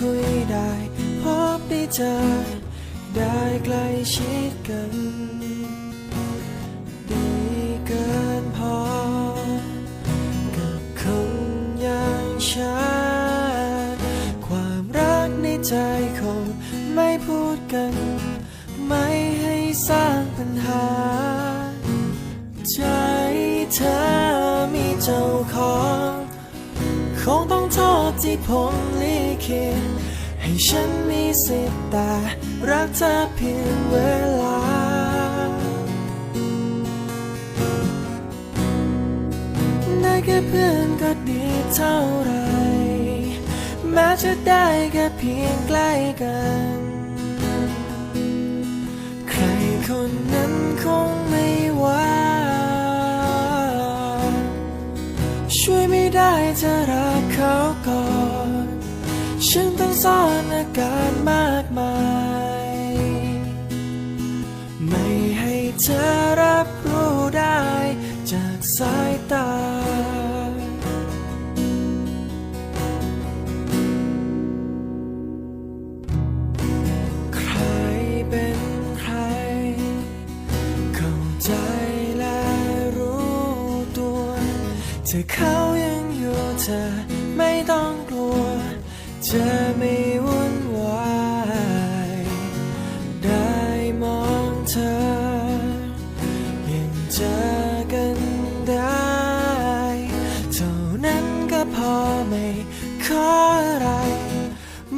คุยได้ พบได้เจอ ได้ใกล้ชิดกัน ดีเกินพอ กับคนอย่างฉัน ความรักในใจคงไม่พูดกัน ไม่ให้สร้างปัญหา ใจเธอมีเจ้าของ ที่ผมลิขิตให้ฉันมีสิทธิ์แต่รักเธอเพียงเวลา ได้แค่เพื่อนก็ดีเท่าไร แม้จะได้แค่เพียงใกล้กัน ใครคนนั้นคงไม่ว่า ช่วยไม่ได้จะรักเขาก่ มากมาย ไม่ให้เธอรับรู้ได้จากสายตา ใครเป็นใคร เข้าใจและรู้ตัว เธอเขายังอยู่เธอไม่ต้องกลัว จะไม่ ไม่ขออะไร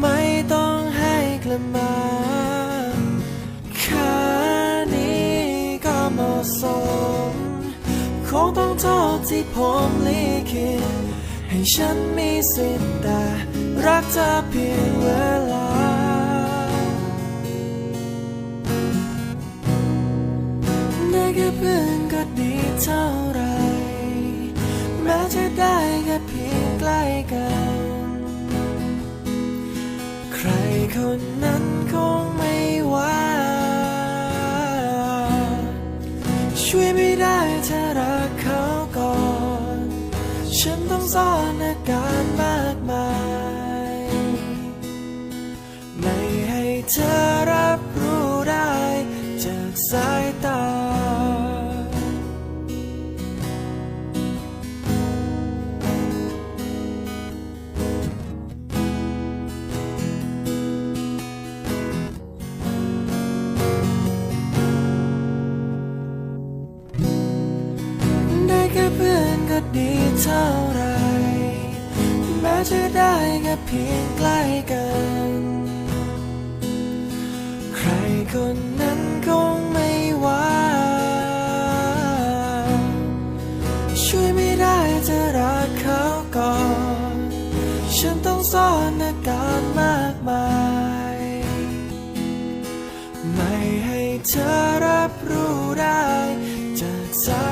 ไม่ต้องให้กลับมาแค่นี้ก็เหมาะสมคงต้องโทษที่ผมลิขิตให้ฉันมีสิทธิ์แต่รักเธอเพียงเวลาได้แค่เพื่อนก็ดีเท่าไรแม้จะได้แค่เพียง ใกล้กัน ใครคนนั้นคงไม่ว่า ช่วยไม่ได้ถ้ารักเขาก่อน ฉันต้องซ่อนอาการมากมาย ไม่ให้เธอรับรู้ได้จากสายตา ก็ดีเท่าไรแม้จะได้แค่เพียงใกล้กัน ใครคนนั้นคงไม่ว่าช่วยไม่ได้จะรักเขาก่อน ฉันต้องซ่อนอาการมากมาย ไม่ให้เธอรับรู้ได้จากสาย